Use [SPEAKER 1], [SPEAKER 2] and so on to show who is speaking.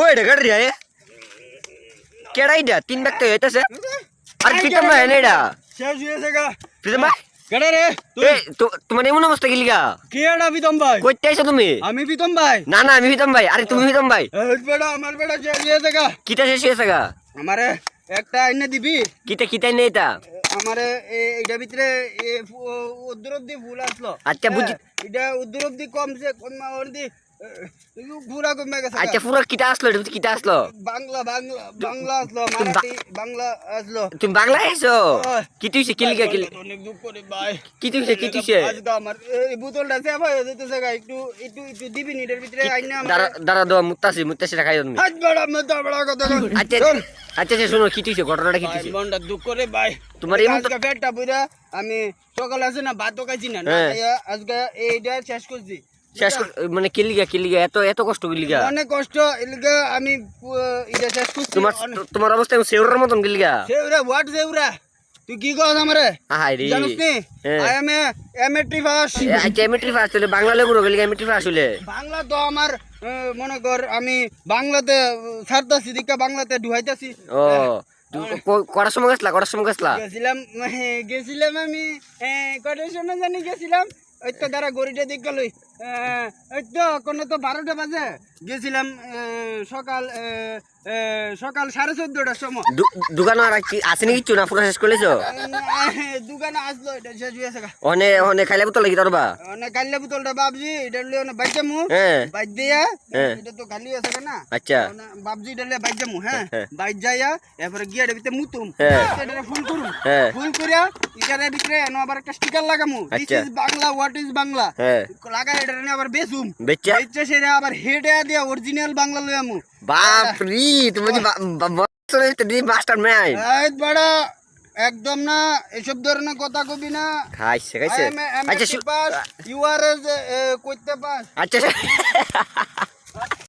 [SPEAKER 1] ওই রে গাড়ি রে। কেডা ইডা তিন ব্যাগ তো হইতাছে। আর প্রীতম ভাই না এটা
[SPEAKER 2] শেষ হয়েছে গা।
[SPEAKER 1] প্রীতম ভাই?
[SPEAKER 2] কেডা রে?
[SPEAKER 1] এ তোমার এমন অবস্থা গেলি গা
[SPEAKER 2] কে এডা প্রীতম ভাই?
[SPEAKER 1] কইতে আইছো তুমি?
[SPEAKER 2] আমি প্রীতম ভাই।
[SPEAKER 1] না না আমি প্রীতম ভাই। আরে তুমি প্রীতম ভাই?
[SPEAKER 2] বেটা আমার বেটা শেষ হয়েছে গা।
[SPEAKER 1] কিটা শেষ হয়েছে গা?
[SPEAKER 2] আমারে একটা আইনে দিবি?
[SPEAKER 1] কিটা কিটাই নেই এটা
[SPEAKER 2] আমারে এ- এইটার ভিতরে উদ্দুর অব্দি ফুল আসলো।
[SPEAKER 1] আচ্ছা, বুঝি-
[SPEAKER 2] হ্যাঁ, এটা উদ্দুর অব্দি কমছে কমা অব্দি পুরা কমে গেছে।
[SPEAKER 1] আচ্ছা পুরো কিটা আসলো? কিটা আসলো?
[SPEAKER 2] বাংলা বাংলা বাংলা আসলো মারাঠি বাংলা আসলো।
[SPEAKER 1] তুমি বাংলা
[SPEAKER 2] ওই।
[SPEAKER 1] কি তুইছে কি লিগা কি
[SPEAKER 2] অনেক দুঃখ করে ভাই।
[SPEAKER 1] কি তুইছে কি তুইছে?
[SPEAKER 2] আজকে আমার এই বোতলটা সেফ হয়ে যেতেছে গা একটু একটু একটু দিবি নি এটার ভিতরে আইনা
[SPEAKER 1] দাঁড়া দাঁড়া দাও মুত্তাসি মুত্তাসি রাখাই তুমি।
[SPEAKER 2] হাত বড়া মত বড়া কথা
[SPEAKER 1] আচ্ছা। আচ্ছা আচ্ছা শোনো কি তুইছে ঘটনাটা কি তুইছে?
[SPEAKER 2] মনটা দুঃখ করে ভাই।
[SPEAKER 1] তোমার এমন তো-
[SPEAKER 2] পেটটা পুরা আমি সকালে আছে না ভাতও খাইছি না। না
[SPEAKER 1] হ্যাঁ।
[SPEAKER 2] আজকে এইটা শেষ করছি।
[SPEAKER 1] শেষ মানে কি লিগা কি লিগা? এত এত কষ্ট কি লিগা?
[SPEAKER 2] অনেক কষ্ট এলিগে আমি এটা শেষ করছি
[SPEAKER 1] তোমার তোমার অবস্থা সেউরার মতন কি লিগা?
[SPEAKER 2] সেউরা হোয়াট সেউরা? তুই কি কস আমারে?
[SPEAKER 1] হাই রে।
[SPEAKER 2] জানিস নি?
[SPEAKER 1] হ্যাঁ।
[SPEAKER 2] আই এম এমএট্রি পাস
[SPEAKER 1] আচ্ছা এমএট্রি ফার্স্ট হলে বাংলা লেবুর গেলি এমএট্রি ফার্স্ট হলে
[SPEAKER 2] বাংলা তো আমার মনে কর আমি বাংলাতে ছাড়তাছি দিকা বাংলাতে ঢুয়াইতাছি
[SPEAKER 1] ও তু- কটার সময় গেছলা কটার সময় গেছলা?
[SPEAKER 2] গেছিলাম গেছিলাম আমি কটার সময় জানি গেছিলাম? ওই তো দ্বারা গড়িটা দিক গেলই ওই তো কোনো তো বারোটা বাজে। গেছিলাম সকাল সকাল সাড়ে চোদ্দটার সময়।
[SPEAKER 1] দোকান আর কি পুরো শেষ করলেছ
[SPEAKER 2] আহ, দোকানে আসলো এটা শেষ হয়েছে
[SPEAKER 1] খাইলে বোতল লাগি তোরবা
[SPEAKER 2] মানে কাল্লা বোতলটা ভাবছি এটা লিয়ে না বাইক যামু
[SPEAKER 1] হ্যাঁ।
[SPEAKER 2] বাইক দিয়া
[SPEAKER 1] হ্যাঁ।
[SPEAKER 2] এটা তো খালি আছে না।
[SPEAKER 1] আচ্ছা।
[SPEAKER 2] ভাবছি এটা লিয়ে বাইক যামু হ্যাঁ।
[SPEAKER 1] হ্যাঁ।
[SPEAKER 2] বাইক যাইয়া এরপরে গিয়ে এটা ভিতরে মুতুম। এটা ফুল করুম। ফুল করিয়া এটার ভিতরে আবার একটা স্টিকার লাগামু। দিস
[SPEAKER 1] আচ্ছা।
[SPEAKER 2] Is Bangla what is Bangla
[SPEAKER 1] হ্যাঁ।
[SPEAKER 2] লাগাই এটা নিয়ে আবার বেচুম। বেচে? সেটা আবার হেডে দিয়া অরিজিনাল বাংলা লই আমু।
[SPEAKER 1] বাপ রে তুমি যে মাস্টার ম্যান
[SPEAKER 2] এই বড় একদম না এসব ধরনের কথা কবি না।
[SPEAKER 1] খাইছে খাইছে। আচ্ছা
[SPEAKER 2] ইউ আর কইতে পাস।
[SPEAKER 1] আচ্ছা